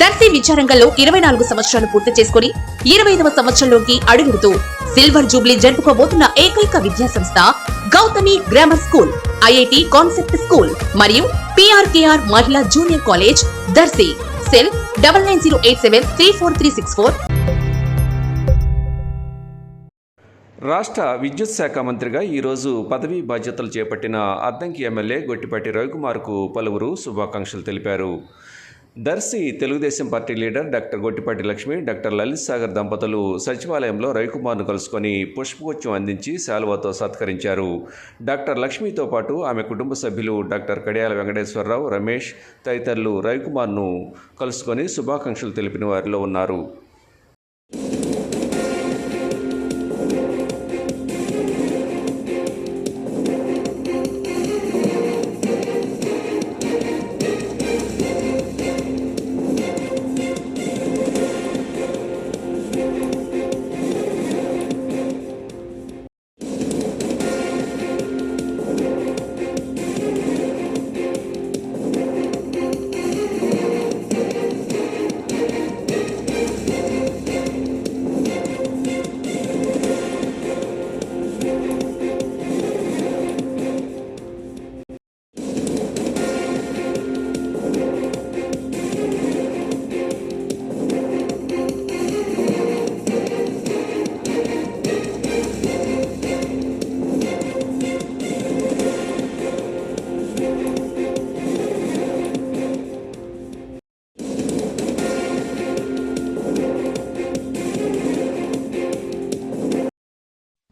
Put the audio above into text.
దర్శి విచారంగంలో ఇరవై నాలుగు సంవత్సరాలు పూర్తి చేసుకుని ఇరవై ఐదవ సంవత్సరంలోకి అడుగుడుతూ సిల్వర్ జూబ్లీ జరుపుకోబోతున్న ఏకైక విద్యా సంస్థ Gautami grammar school IIT concept school మరియు పిఆర్కేఆర్ మహిళా junior college Darsi. Cell double nine zero eight seven three four three six four. రాష్ట్ర విద్యుత్ శాఖ మంత్రిగా ఈరోజు పదవీ బాధ్యతలు చేపట్టిన అద్దంకి ఎమ్మెల్యే గొట్టిపాటి రవికుమార్కు పలువురు శుభాకాంక్షలు తెలిపారు. Darsi Telugu Desam party leader doctor Gottipati Lakshmi doctor Lalit Sagar దంపతులు సచివాలయంలో రవికుమార్ను కలుసుకొని పుష్పగుచ్చం అందించి శాలువాతో సత్కరించారు. డాక్టర్ లక్ష్మితో పాటు ఆమె కుటుంబ సభ్యులు డాక్టర్ కడియాల వెంకటేశ్వరరావు రమేష్ తదితరులు రవికుమార్ను కలుసుకొని శుభాకాంక్షలు తెలిపిన వారిలో ఉన్నారు.